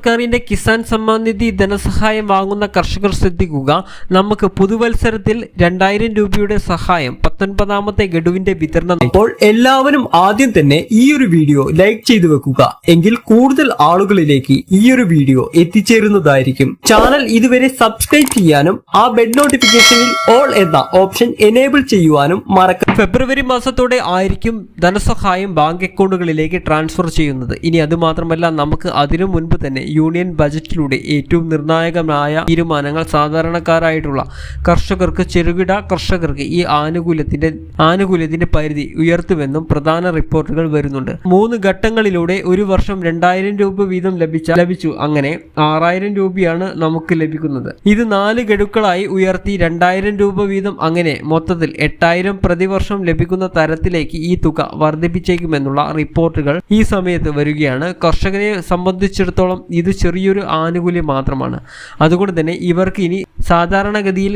സർക്കാരിന്റെ കിസാൻ സമ്മാൻ നിധി ധനസഹായം വാങ്ങുന്ന കർഷകർ ശ്രദ്ധിക്കുക. നമുക്ക് പുതുവത്സരത്തിൽ രണ്ടായിരം രൂപയുടെ സഹായം പത്തൊൻപതാമത്തെ ഗഡുവിന്റെ വിതരണം. അപ്പോൾ എല്ലാവരും ആദ്യം തന്നെ ഈ ഒരു വീഡിയോ ലൈക്ക് ചെയ്തു വെക്കുക. എങ്കിൽ കൂടുതൽ ആളുകളിലേക്ക് ഈ ഒരു വീഡിയോ എത്തിച്ചേരുന്നതായിരിക്കും. ചാനൽ ഇതുവരെ സബ്സ്ക്രൈബ് ചെയ്യാനും ആ ബെഡ് നോട്ടിഫിക്കേഷനിൽ ഓൾ എന്ന ഓപ്ഷൻ എനേബിൾ ചെയ്യുവാനും മറക്ക ഫെബ്രുവരി മാസത്തോടെ ആയിരിക്കും ധനസഹായം ബാങ്ക് അക്കൗണ്ടുകളിലേക്ക് ട്രാൻസ്ഫർ ചെയ്യുന്നത്. ഇനി അത് മാത്രമല്ല നമുക്ക് അതിനു മുൻപ് തന്നെ യൂണിയൻ ബജറ്റിലൂടെ ഏറ്റവും നിർണായകമായ തീരുമാനങ്ങൾ സാധാരണക്കാരായിട്ടുള്ള കർഷകർക്ക് ചെറുകിട കർഷകർക്ക് ഈ ആനുകൂല്യത്തിന്റെ ആനുകൂല്യത്തിന്റെ പരിധി ഉയർത്തുമെന്നും പ്രധാന റിപ്പോർട്ടുകൾ വരുന്നുണ്ട്. മൂന്ന് ഘട്ടങ്ങളിലൂടെ ഒരു വർഷം രണ്ടായിരം രൂപ വീതം ലഭിച്ച ലഭിച്ചു. അങ്ങനെ ആറായിരം രൂപയാണ് നമുക്ക് ലഭിക്കുന്നത്. ഇത് നാല് ഗഡുക്കളായി ഉയർത്തി രണ്ടായിരം രൂപ വീതം. അങ്ങനെ മൊത്തത്തിൽ എട്ടായിരം പ്രതിവർഷം ലഭിക്കുന്ന തരത്തിലേക്ക് ഈ തുക വർദ്ധിപ്പിച്ചേക്കുമെന്നുള്ള റിപ്പോർട്ടുകൾ ഈ സമയത്ത് വരികയാണ്. കർഷകരെ സംബന്ധിച്ചിടത്തോളം ഇത് ചെറിയൊരു ആനുകൂല്യം മാത്രമാണ്. അതുകൊണ്ട് തന്നെ ഇവർക്ക് ഇനി സാധാരണഗതിയിൽ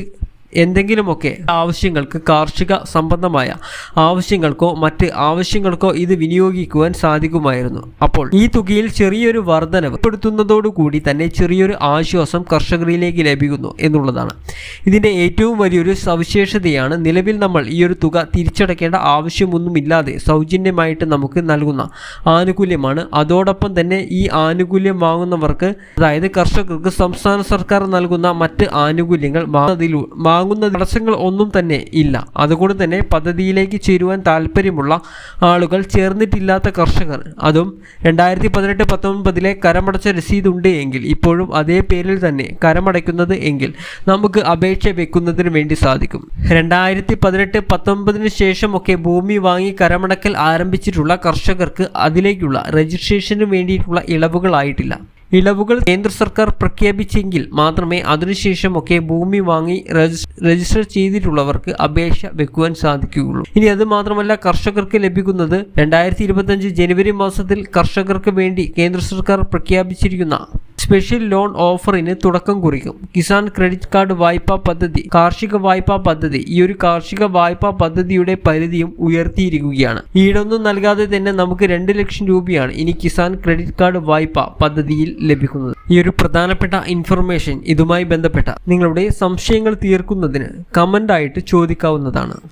എന്തെങ്കിലുമൊക്കെ ആവശ്യങ്ങൾക്ക് കാർഷിക സംബന്ധമായ ആവശ്യങ്ങൾക്കോ മറ്റ് ആവശ്യങ്ങൾക്കോ ഇത് വിനിയോഗിക്കുവാൻ സാധിക്കുമായിരുന്നു. അപ്പോൾ ഈ തുകയിൽ ചെറിയൊരു വർധനവ് പെടുത്തുന്നതോടുകൂടി തന്നെ ചെറിയൊരു ആശ്വാസം കർഷകരിലേക്ക് ലഭിക്കുന്നു എന്നുള്ളതാണ്. ഇതിന്റെ ഏറ്റവും വലിയൊരു സവിശേഷതയാണ് നിലവിൽ നമ്മൾ ഈ ഒരു തുക തിരിച്ചടയ്ക്കേണ്ട ആവശ്യമൊന്നുമില്ലാതെ സൗജന്യമായിട്ട് നമുക്ക് നൽകുന്ന ആനുകൂല്യമാണ്. അതോടൊപ്പം തന്നെ ഈ ആനുകൂല്യം വാങ്ങുന്നവർക്ക് അതായത് കർഷകർക്ക് സംസ്ഥാന സർക്കാർ നൽകുന്ന മറ്റ് ആനുകൂല്യങ്ങൾ വാങ്ങുന്നതിലൂ വാങ്ങുന്ന തടസ്സങ്ങൾ ഒന്നും തന്നെ ഇല്ല. അതുകൊണ്ട് തന്നെ പദ്ധതിയിലേക്ക് ചേരുവാൻ താല്പര്യമുള്ള ആളുകൾ ചേർന്നിട്ടില്ലാത്ത കർഷകർ. അതും രണ്ടായിരത്തി പതിനെട്ട് പത്തൊൻപതിലെ കരമടച്ച രസീത് ഉണ്ട് എങ്കിൽ ഇപ്പോഴും അതേ പേരിൽ തന്നെ കരമടയ്ക്കുന്നത് എങ്കിൽ നമുക്ക് അപേക്ഷ വെക്കുന്നതിന് വേണ്ടി സാധിക്കും. രണ്ടായിരത്തി പതിനെട്ട് പത്തൊൻപതിന് ശേഷമൊക്കെ ഭൂമി വാങ്ങി കരമടക്കൽ ആരംഭിച്ചിട്ടുള്ള കർഷകർക്ക് അതിലേക്കുള്ള രജിസ്ട്രേഷന് വേണ്ടിയിട്ടുള്ള ഇളവുകളായിട്ടില്ല ഇളവുകൾ കേന്ദ്ര സർക്കാർ പ്രഖ്യാപിച്ചെങ്കിൽ മാത്രമേ അതിനുശേഷമൊക്കെ ഭൂമി വാങ്ങി രജിസ്റ്റർ ചെയ്തിട്ടുള്ളവർക്ക് അപേക്ഷ വെക്കുവാൻ സാധിക്കുകയുള്ളൂ. ഇനി അത് മാത്രമല്ല കർഷകർക്ക് ലഭിക്കുന്നത് രണ്ടായിരത്തി ജനുവരി മാസത്തിൽ കർഷകർക്ക് വേണ്ടി കേന്ദ്ര സർക്കാർ പ്രഖ്യാപിച്ചിരിക്കുന്ന സ്പെഷ്യൽ ലോൺ ഓഫറിന് തുടക്കം കുറിക്കും. കിസാൻ ക്രെഡിറ്റ് കാർഡ് വായ്പാ പദ്ധതി കാർഷിക വായ്പാ പദ്ധതി. ഈ ഒരു കാർഷിക വായ്പാ പദ്ധതിയുടെ പരിധിയും ഉയർത്തിയിരിക്കുകയാണ്. ഈടൊന്നും നൽകാതെ തന്നെ നമുക്ക് രണ്ട് ലക്ഷം രൂപയാണ് ഇനി കിസാൻ ക്രെഡിറ്റ് കാർഡ് വായ്പ പദ്ധതിയിൽ ലഭിക്കുന്നത്. ഈ ഒരു പ്രധാനപ്പെട്ട ഇൻഫർമേഷൻ ഇതുമായി ബന്ധപ്പെട്ട നിങ്ങളുടെ സംശയങ്ങൾ തീർക്കുന്നതിന് കമന്റായിട്ട് ചോദിക്കാവുന്നതാണ്.